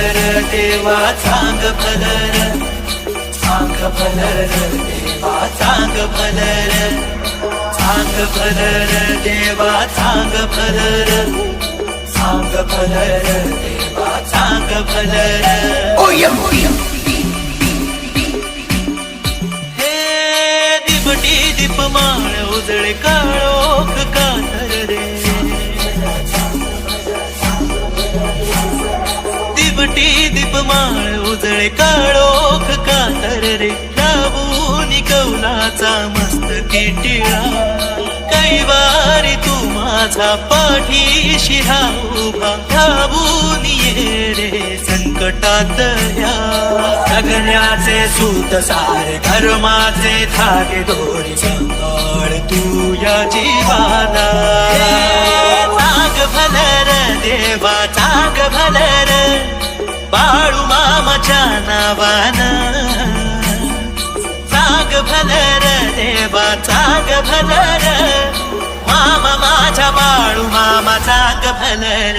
देवा चांग भलर चांग भलर देवा चांग भलर चांग भलर देवा चांग भलर चांग भलर देवा चांग भलर हे दिपटी दीपमाळ उजळे काळोख कातर रे. माळ उजळे काळोख कातर रे. लावून कौलाचा मस्त टिळा कैवारी तू माझा पाठीशी हा उभा धावून ये रे संकटात या. जगण्याचे सूत सारे धर्माचे धागे दोरी सांभाळ तू या जीवाला. नाग भलर देवा चांग भलर. बाळू मामाच्या नावानं चांग भलर देवा चांग भलर मामा माझ्या बाळू मामा चांग भलर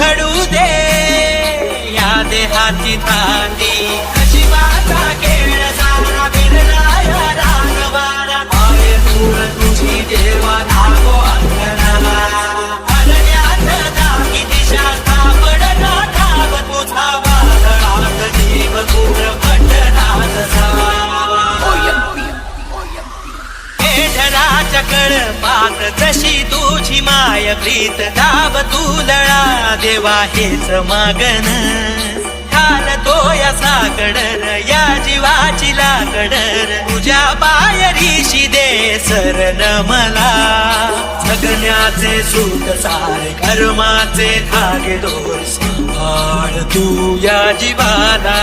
घडू दे या देहाची थाटी नशिबाचा खेळ सारा सकळ पात जशी तुझी माय प्रीत दाब तू लळा देवा हेच मागन काल तो या साकडर या जीवाची लाकडर. तुझ्या पायरीशी दे सरण मला. जगण्याचे सुख सारे कर्माचे धागे दोष. सांभाळ तू या जीवाला.